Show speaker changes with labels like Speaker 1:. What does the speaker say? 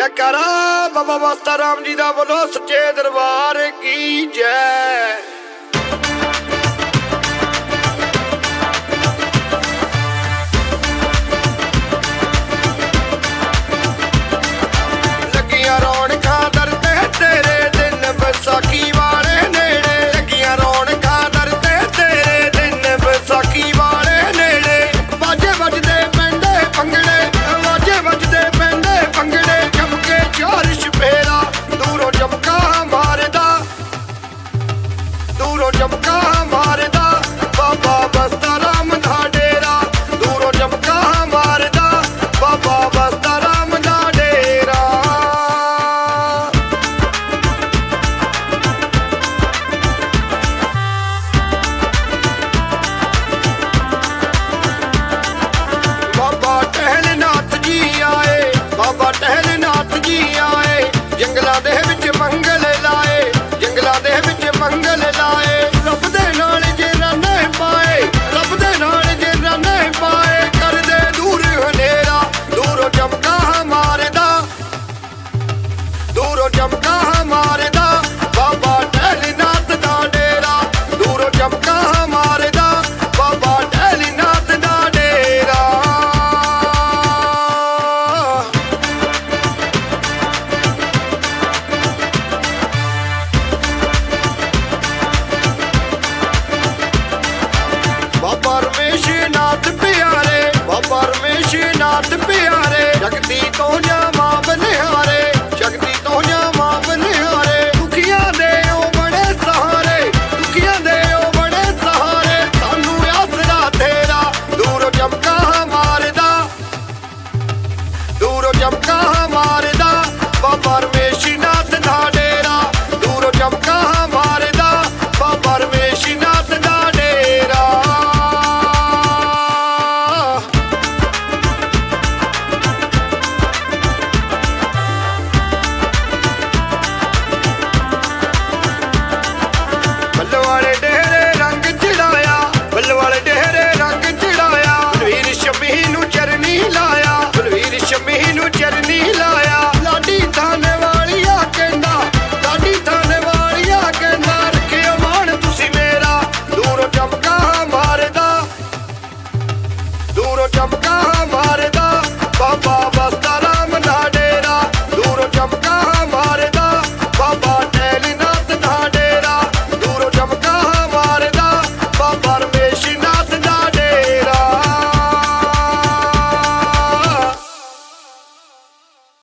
Speaker 1: ਜੈਕਾਰਾ ਬਾਬਾ ਵਾਸਤਾ ਰਾਮ ਜੀ ਦਾ ਬੋਲੋ ਸੱਚੇ ਦਰਬਾਰ ਕੀ ਜੈ? விட்டு மங்க ਬਾਬਾ ਰਮੇਸ਼ੀ ਨਾਥ ਪਿਆਰੇ ਬਾਬਾ ਰਮੇਸ਼ੀ ਨਾਥ ਪਿਆਰੇ